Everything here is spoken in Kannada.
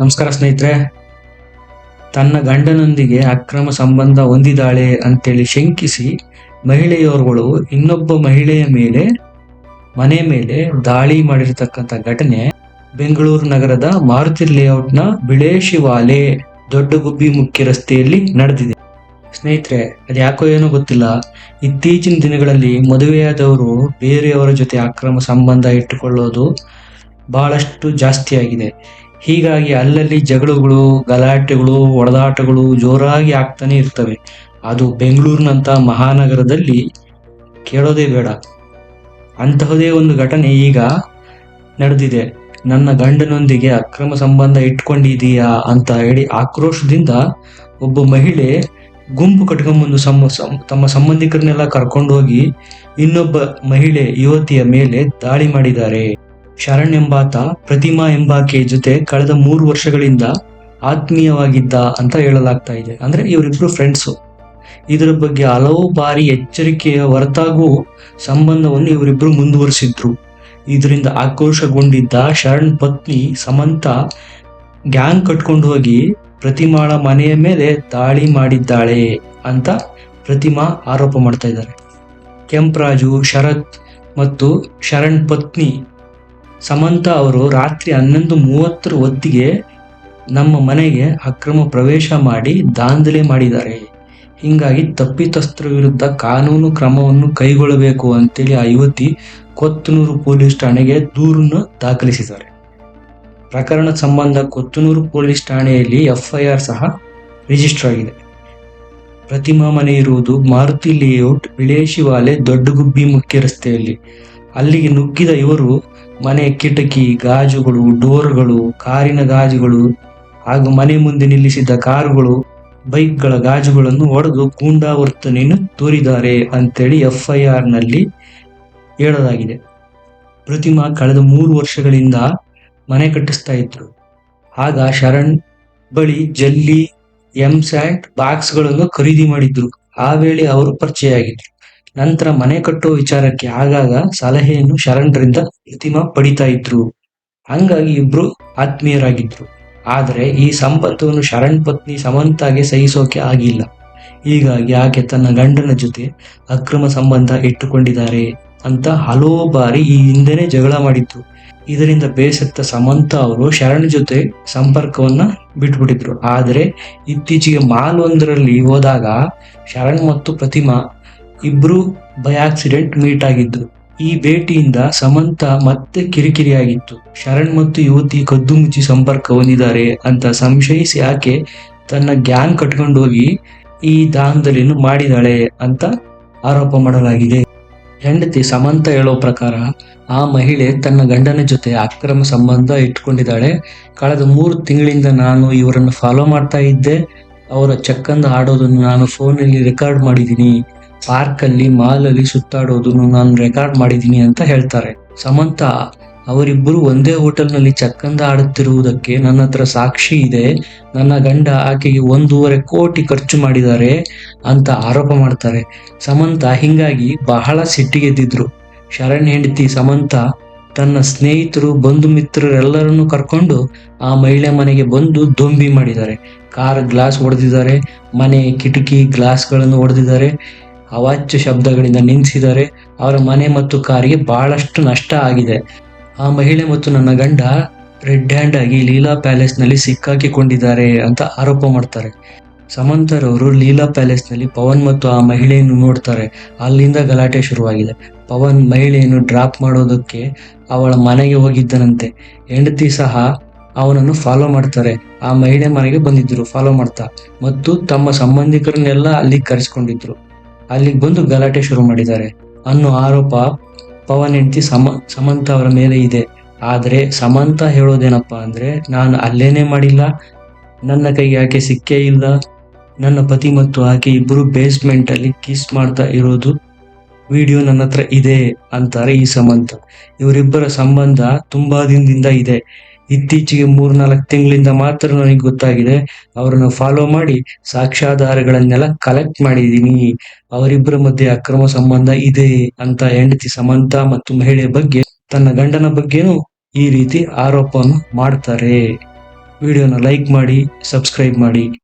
ನಮಸ್ಕಾರ ಸ್ನೇಹಿತರೆ. ತನ್ನ ಗಂಡನೊಂದಿಗೆ ಅಕ್ರಮ ಸಂಬಂಧ ಹೊಂದಿದಾಳೆ ಅಂತೇಳಿ ಶಂಕಿಸಿ ಮಹಿಳೆಯವರುಗಳು ಇನ್ನೊಬ್ಬ ಮಹಿಳೆಯ ಮೇಲೆ, ಮನೆ ಮೇಲೆ ದಾಳಿ ಮಾಡಿರ್ತಕ್ಕಂಥ ಘಟನೆ ಬೆಂಗಳೂರು ನಗರದ ಮಾರುತಿ ಲೇಔಟ್ನ ಬಿಳೇಶಿವಾಲೆ ದೊಡ್ಡಗುಬ್ಬಿ ಮುಖ್ಯ ರಸ್ತೆಯಲ್ಲಿ ನಡೆದಿದೆ. ಸ್ನೇಹಿತರೆ ಅದ್ಯಾಕೋ ಏನೋ ಗೊತ್ತಿಲ್ಲ. ಇತ್ತೀಚಿನ ದಿನಗಳಲ್ಲಿ ಮದುವೆಯಾದವರು ಬೇರೆಯವರ ಜೊತೆ ಅಕ್ರಮ ಸಂಬಂಧ ಇಟ್ಟುಕೊಳ್ಳೋದು ಬಹಳಷ್ಟು ಜಾಸ್ತಿ ಆಗಿದೆ ಹೀಗಾಗಿ ಅಲ್ಲಲ್ಲಿ ಜಗಳಗಳು, ಗಲಾಟೆಗಳು ಹೊಡೆದಾಟಗಳು ಜೋರಾಗಿ ಆಗ್ತಾನೆ ಇರ್ತವೆ. ಅದು ಬೆಂಗಳೂರಿನಂಥ ಮಹಾನಗರದಲ್ಲಿ ಕೇಳೋದೇ ಬೇಡ. ಅಂತಹದೇ ಒಂದು ಘಟನೆ ಈಗ ನಡೆದಿದೆ. ನನ್ನ ಗಂಡನೊಂದಿಗೆ ಅಕ್ರಮ ಸಂಬಂಧ ಇಟ್ಕೊಂಡಿದೀಯಾ ಅಂತ ಹೇಳಿ ಆಕ್ರೋಶದಿಂದ ಒಬ್ಬ ಮಹಿಳೆ ಗುಂಪು ಕಟ್ಕೊಂಬಂದು ತಮ್ಮ ಸಂಬಂಧಿಕರನ್ನೆಲ್ಲ ಕರ್ಕೊಂಡು ಹೋಗಿ ಇನ್ನೊಬ್ಬ ಮಹಿಳೆ ಯುವತಿಯ ಮೇಲೆ ದಾಳಿ ಮಾಡಿದ್ದಾರೆ. ಶರಣ್ ಎಂಬಾತ ಪ್ರತಿಮಾ ಎಂಬಾಕೆ ಜೊತೆ ಕಳೆದ ಮೂರು ವರ್ಷಗಳಿಂದ ಆತ್ಮೀಯವಾಗಿದ್ದ ಅಂತ ಹೇಳಲಾಗ್ತಾ ಇದೆ. ಅಂದ್ರೆ ಇವರಿಬ್ರು ಫ್ರೆಂಡ್ಸು ಇದರ ಬಗ್ಗೆ ಹಲವು ಬಾರಿ ಎಚ್ಚರಿಕೆಯ ಹೊರತಾಗೂ ಸಂಬಂಧವನ್ನು ಇವರಿಬ್ರು ಮುಂದುವರಿಸಿದ್ರು. ಇದರಿಂದ ಆಕ್ರೋಶಗೊಂಡಿದ್ದ ಶರಣ್ ಪತ್ನಿ ಸಮಂತ ಗ್ಯಾಂಗ್ ಕಟ್ಕೊಂಡು ಹೋಗಿ ಪ್ರತಿಮಾಳ ಮನೆಯ ಮೇಲೆ ದಾಳಿ ಮಾಡಿದ್ದಾಳೆ ಅಂತ ಪ್ರತಿಮಾ ಆರೋಪ ಮಾಡ್ತಾ ಇದ್ದಾರೆ. ಕೆಂಪರಾಜು, ಶರತ್ ಮತ್ತು ಶರಣ್ ಪತ್ನಿ ಸಮಂತ ಅವರು ರಾತ್ರಿ ಹನ್ನೊಂದು ಮೂವತ್ತರ ಹೊತ್ತಿಗೆ ನಮ್ಮ ಮನೆಗೆ ಅಕ್ರಮ ಪ್ರವೇಶ ಮಾಡಿ ದಾಂಧಲೆ ಮಾಡಿದ್ದಾರೆ. ಹೀಗಾಗಿ ತಪ್ಪಿತಸ್ಥರ ವಿರುದ್ಧ ಕಾನೂನು ಕ್ರಮವನ್ನು ಕೈಗೊಳ್ಳಬೇಕು ಅಂತೇಳಿ ಆ ಯುವತಿ ಕೊತ್ತನೂರು ಪೊಲೀಸ್ ಠಾಣೆಗೆ ದೂರನ್ನು ದಾಖಲಿಸಿದ್ದಾರೆ. ಪ್ರಕರಣ ಸಂಬಂಧ ಕೊತ್ತನೂರು ಪೊಲೀಸ್ ಠಾಣೆಯಲ್ಲಿ ಎಫ್ಐಆರ್ ಸಹ ರಿಜಿಸ್ಟರ್ ಆಗಿದೆ. ಪ್ರತಿಮಾ ಮನೆ ಇರುವುದು ಮಾರುತಿ ಲೇಔಟ್ ವಿಳೇಶಿವಾಲೆ ದೊಡ್ಡಗುಬ್ಬಿ ಮುಖ್ಯ ರಸ್ತೆಯಲ್ಲಿ ಅಲ್ಲಿಗೆ ನುಗ್ಗಿದ ಇವರು ಮನೆ ಕಿಟಕಿ ಗಾಜುಗಳು, ಡೋರ್ಗಳು, ಕಾರಿನ ಗಾಜುಗಳು ಹಾಗೂ ಮನೆ ಮುಂದೆ ನಿಲ್ಲಿಸಿದ್ದ ಕಾರುಗಳು, ಬೈಕ್ಗಳ ಗಾಜುಗಳನ್ನು ಒಡೆದು ಗೂಂಡಾವರ್ತನೆಯನ್ನು ತೋರಿದ್ದಾರೆ ಅಂತೇಳಿ ಎಫ್ಐಆರ್ನಲ್ಲಿ ಹೇಳಲಾಗಿದೆ. ಪ್ರತಿಮಾ ಕಳೆದ ಮೂರು ವರ್ಷಗಳಿಂದ ಮನೆ ಕಟ್ಟಿಸ್ತಾ ಇದ್ರು. ಆಗ ಶರಣ್ ಬಳಿ ಜಲ್ಲಿ ಎಂ ಸ್ಯಾಂಡ್ ಬಾಕ್ಸ್ಗಳನ್ನು ಖರೀದಿ ಮಾಡಿದ್ರು. ಆ ವೇಳೆ ಅವರು ಪರಿಚಯ ಆಗಿದ್ರು. ನಂತರ ಮನೆ ಕಟ್ಟೋ ವಿಚಾರಕ್ಕೆ ಆಗಾಗ ಸಲಹೆಯನ್ನು ಶರಣರಿಂದ ಪ್ರತಿಮಾ ಪಡಿತಾ ಇದ್ರು. ಹಂಗಾಗಿ ಇಬ್ರು ಆತ್ಮೀಯರಾಗಿದ್ರು. ಆದರೆ ಈ ಸಂಬಂಧವನ್ನು ಶರಣ್ ಪತ್ನಿ ಸಮಂತಾಗೆ ಸಹಿಸೋಕೆ ಆಗಿಲ್ಲ. ಹೀಗಾಗಿ ಆಕೆ ತನ್ನ ಗಂಡನ ಜೊತೆ ಅಕ್ರಮ ಸಂಬಂಧ ಇಟ್ಟುಕೊಂಡಿದ್ದಾರೆ ಅಂತ ಹಲವು ಬಾರಿ ಈ ಹಿಂದೆನೆ ಜಗಳ ಮಾಡಿದ್ರು ಇದರಿಂದ ಬೇಸತ್ತ ಸಮಂತ ಅವರು ಶರಣ್ ಜೊತೆ ಸಂಪರ್ಕವನ್ನ ಬಿಟ್ಬಿಟ್ಟಿದ್ರು. ಆದರೆ ಇತ್ತೀಚೆಗೆ ಮಾಲ್ ಒಂದರಲ್ಲಿ ಹೋದಾಗ ಶರಣ್ ಮತ್ತು ಪ್ರತಿಮಾ ಇಬ್ರು ಬೈ ಆಕ್ಸಿಡೆಂಟ್ ಮೀಟ್ ಆಗಿದ್ರು ಈ ಭೇಟಿಯಿಂದ ಸಮಂತ ಮತ್ತೆ ಕಿರಿಕಿರಿಯಾಗಿತ್ತು. ಶರಣ್ ಮತ್ತು ಯುವತಿ ಕದ್ದು ಮುಚ್ಚಿ ಸಂಪರ್ಕ ಹೊಂದಿದ್ದಾರೆ ಅಂತ ಸಂಶಯಿಸಿ ಆಕೆ ತನ್ನ ಗ್ಯಾಂಗ್ ಕಟ್ಕೊಂಡು ಹೋಗಿ ಈ ದಾಂಧಲೆಯನ್ನು ಮಾಡಿದಾಳೆ ಅಂತ ಆರೋಪ ಮಾಡಲಾಗಿದೆ. ಹೆಂಡತಿ ಸಮಂತ ಹೇಳೋ ಪ್ರಕಾರ, ಆ ಮಹಿಳೆ ತನ್ನ ಗಂಡನ ಜೊತೆ ಅಕ್ರಮ ಸಂಬಂಧ ಇಟ್ಕೊಂಡಿದ್ದಾಳೆ. ಕಳೆದ ಮೂರು ತಿಂಗಳಿಂದ ನಾನು ಇವರನ್ನು ಫಾಲೋ ಮಾಡ್ತಾ ಇದ್ದೆ. ಅವರ ಚಕ್ಕಂದ ಆಡೋದನ್ನು ನಾನು ಫೋನಲ್ಲಿ ರೆಕಾರ್ಡ್ ಮಾಡಿದ್ದೀನಿ. ಪಾರ್ಕಲ್ಲಿ ಅಲ್ಲಿ ಸುತ್ತಾಡೋದನ್ನು ನಾನು ರೆಕಾರ್ಡ್ ಮಾಡಿದ್ದೀನಿ ಅಂತ ಹೇಳ್ತಾರೆ. ಸಮಂತ, ಅವರಿಬ್ಬರು ಒಂದೇ ಹೋಟೆಲ್ನಲ್ಲಿ ಚಕ್ಕಂದ ಆಡುತ್ತಿರುವುದಕ್ಕೆ ನನ್ನ ಹತ್ರ ಸಾಕ್ಷಿ ಇದೆ. ನನ್ನ ಗಂಡ ಆಕೆಗೆ ಒಂದೂವರೆ ಕೋಟಿ ಖರ್ಚು ಮಾಡಿದ್ದಾರೆ ಅಂತ ಆರೋಪ ಮಾಡ್ತಾರೆ. ಸಮಂತ ಹಿಂಗಾಗಿ ಬಹಳ ಸಿಟ್ಟಿಗೆದ್ದಿದ್ರು ಶರಣ್ ಹೆಂಡತಿ ಸಮಂತ ತನ್ನ ಸ್ನೇಹಿತರು, ಬಂಧು ಮಿತ್ರರೆಲ್ಲರನ್ನು ಕರ್ಕೊಂಡು ಆ ಮಹಿಳೆ ಮನೆಗೆ ಬಂದು ದೊಂಬಿ ಮಾಡಿದ್ದಾರೆ. ಕಾರ್ ಗ್ಲಾಸ್ ಹೊಡೆದಿದ್ದಾರೆ ಮನೆ ಕಿಟಕಿ, ಗ್ಲಾಸ್ಗಳನ್ನು ಹೊಡೆದಿದ್ದಾರೆ ಅವಾಚ್ಯ ಶಬ್ದಗಳಿಂದ ನಿಂತಿದ್ದಾರೆ ಅವರ ಮನೆ ಮತ್ತು ಕಾರಿಗೆ ಬಹಳಷ್ಟು ನಷ್ಟ ಆಗಿದೆ. ಆ ಮಹಿಳೆ ಮತ್ತು ನನ್ನ ಗಂಡ ರೆಡ್ ಹ್ಯಾಂಡ್ ಆಗಿ ಲೀಲಾ ಪ್ಯಾಲೇಸ್ನಲ್ಲಿ ಸಿಕ್ಕಾಕಿಕೊಂಡಿದ್ದಾರೆ ಅಂತ ಆರೋಪ ಮಾಡ್ತಾರೆ. ಸಮಂತರವರು ಲೀಲಾ ಪ್ಯಾಲೇಸ್ನಲ್ಲಿ ಪವನ್ ಮತ್ತು ಆ ಮಹಿಳೆಯನ್ನು ನೋಡ್ತಾರೆ. ಅಲ್ಲಿಂದ ಗಲಾಟೆ ಶುರುವಾಗಿದೆ. ಪವನ್ ಮಹಿಳೆಯನ್ನು ಡ್ರಾಪ್ ಮಾಡೋದಕ್ಕೆ ಅವಳ ಮನೆಗೆ ಹೋಗಿದ್ದನಂತೆ. ಹೆಂಡತಿ ಸಹ ಅವನನ್ನು ಫಾಲೋ ಮಾಡ್ತಾರೆ. ಆ ಮಹಿಳೆ ಮನೆಗೆ ಬಂದಿದ್ರು ಫಾಲೋ ಮಾಡ್ತಾ ಮತ್ತು ತಮ್ಮ ಸಂಬಂಧಿಕರನ್ನೆಲ್ಲ ಅಲ್ಲಿ ಕರೆಸ್ಕೊಂಡಿದ್ರು. ಅಲ್ಲಿಗೆ ಬಂದು ಗಲಾಟೆ ಶುರು ಮಾಡಿದ್ದಾರೆ. ಅನ್ನೋ ಆರೋಪ ಪವನ್ ಹೆಂಡತಿ ಸಮ, ಸಮಂತ ಅವರ ಮೇಲೆ ಇದೆ. ಆದರೆ ಸಮಂತ ಹೇಳೋದೇನಪ್ಪ ಅಂದ್ರೆ, ನಾನು ಅಲ್ಲೇನೇ ಮಾಡಿಲ್ಲ. ನನ್ನ ಕೈಗೆ ಆಕೆ ಸಿಕ್ಕೇ ಇಲ್ಲ. ನನ್ನ ಪತಿ ಮತ್ತು ಆಕೆ ಇಬ್ಬರು ಬೇಸ್ಮೆಂಟ್ ಅಲ್ಲಿ ಕಿಸ್ ಮಾಡ್ತಾ ಇರೋದು ವಿಡಿಯೋ ನನ್ನ ಹತ್ರ ಇದೆ ಅಂತಾರೆ ಈ ಸಮಂತ. ಇವರಿಬ್ಬರ ಸಂಬಂಧ ತುಂಬಾ ದಿನದಿಂದ ಇದೆ. ಇತ್ತೀಚೆಗೆ ಮೂರ್ನಾಲ್ಕು ತಿಂಗಳಿಂದ ಮಾತ್ರ ನನಗೆ ಗೊತ್ತಾಗಿದೆ, ಅವರನ್ನು ಫಾಲೋ ಮಾಡಿ ಸಾಕ್ಷ್ಯಾಧಾರಗಳನ್ನೆಲ್ಲ ಕಲೆಕ್ಟ್ ಮಾಡಿದ್ದೀನಿ. ಅವರಿಬ್ಬರ ಮಧ್ಯೆ ಅಕ್ರಮ ಸಂಬಂಧ ಇದೆ ಅಂತ ಹೆಂಡತಿ ಸಮಂತ ಮತ್ತು ಮಹಿಳೆ ಬಗ್ಗೆ, ತನ್ನ ಗಂಡನ ಬಗ್ಗೆನೂ ಈ ರೀತಿ ಆರೋಪವನ್ನು ಮಾಡ್ತಾರೆ. ವಿಡಿಯೋನ ಲೈಕ್ ಮಾಡಿ ಸಬ್ಸ್ಕ್ರೈಬ್ ಮಾಡಿ.